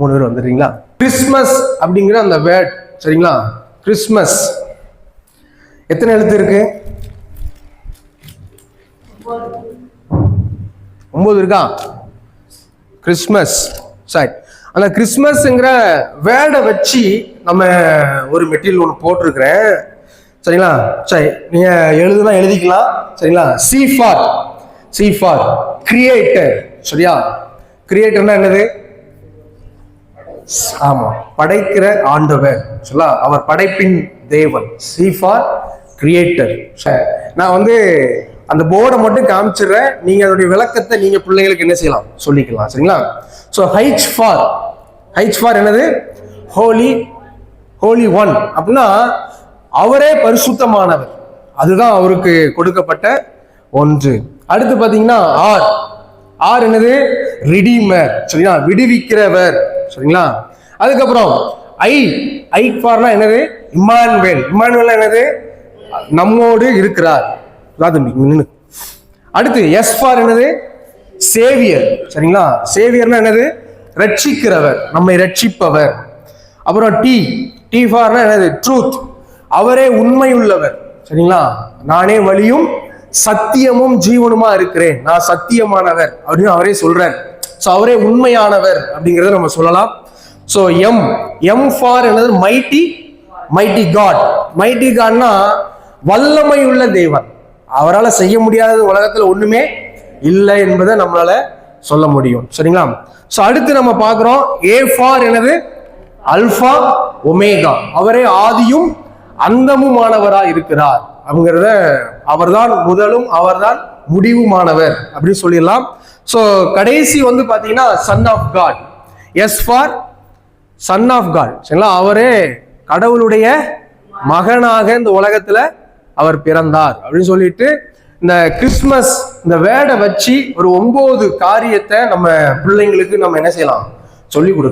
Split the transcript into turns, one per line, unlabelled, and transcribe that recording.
மூணு பேர் வந்துடுறீங்களா? கிறிஸ்மஸ் அப்படிங்கிற அந்த வேர்ட் சரிங்களா? கிறிஸ்மஸ் எத்தனை எழுத்து இருக்கு? ஒன்பது இருக்கா? கிறிஸ்மஸ் சரி அந்த கிறிஸ்மஸ்ங்கிற வேர்டை வச்சு நம்ம ஒரு மெட்டீரியல் ஒன்று போட்டிருக்கிறேன். சரிங்களா? சரி நீங்கள் எழுதுனா எழுதிக்கலாம். சரிங்களா? C for C for creator சரியா? கிரியேட்டர்னா என்னது? ஆமாம் படைக்கிற ஆண்டவர். சரிங்களா அவர் படைப்பின் தேவன் சி ஃபார் கிரியேட்டர் நான் வந்து அந்த போர்டை மட்டும் காமிச்சிடுறேன். நீங்கள் அதோடைய விளக்கத்தை நீங்கள் பிள்ளைங்களுக்கு என்ன செய்யலாம்? சொல்லிக்கலாம் சரிங்களா? So H for H for என்னது? ஹோலி ஹோலி ஒன் அப்படின்னா அவரே பரிசுத்தமானவர். அதுதான் அவருக்கு கொடுக்கப்பட்ட ஒன்று. அடுத்து பார்த்தீங்கன்னா ஆர் ஆர் என்னது? ரிடீமர் சரிங்களா? விடுவிக்கிறவர். சரிங்களா? அதுக்கப்புறம் ஐ ஐ ஃபார்னா என்னது? இம்மானுவேல். இம்மானுவேல் என்னது? நம்மோடு இருக்கிறார். அதான் அடுத்து எஸ் ஃபார் என்னது? சேவியர். சரிங்களா? சேவியர்னா என்னது? ரட்சிக்கிறவர். நம்மை ரட்சிப்பவர். அப்புறம் டி டி ஃபார்னா என்னது? ட்ரூத் அவரே உண்மையுள்ளவர். சரிங்களா? நானே வழியும் சத்தியமும் ஜீவனுமா இருக்கிறேன். நான் சத்தியமானவர் அப்படின்னு அவரே சொல்றார். ஸோ அவரே உண்மையானவர் அப்படிங்கிறத நம்ம சொல்லலாம். ஸோ எம் எம் ஃபார் என்னது? மைட்டி மைட்டி காட் மைட்டி காட்னா வல்லமையுள்ள தேவன். அவரால் செய்ய முடியாதது உலகத்தில் ஒன்றுமே இல்லை என்பதை நம்மளால சொல்ல முடியும். சரிங்களா? ஸோ அடுத்து நம்ம பார்க்குறோம். ஏ ஃபார் எனது அல்ஃபா ஒமேகா அவரே ஆதியும் அந்தமுமானவராக இருக்கிறார். அப்படிங்கிறத அவர்தான் முதலும் அவர்தான் முடிவுமானவர் அப்படின்னு சொல்லிடலாம். ஸோ கடைசி வந்து பார்த்தீங்கன்னா son of God S for son of God சரிங்களா? அவரே கடவுளுடைய மகனாக இந்த உலகத்தில் அவர் பிறந்தார். அப்படின்னு சொல்லிட்டு இந்த கிறிஸ்மஸ் இந்த வேடை வச்சு ஒரு ஒன்பது காரியத்தை நம்ம பிள்ளைங்களுக்கு நம்ம என்ன செய்யலாம்? சொல்லி கொடுக்கலாம்.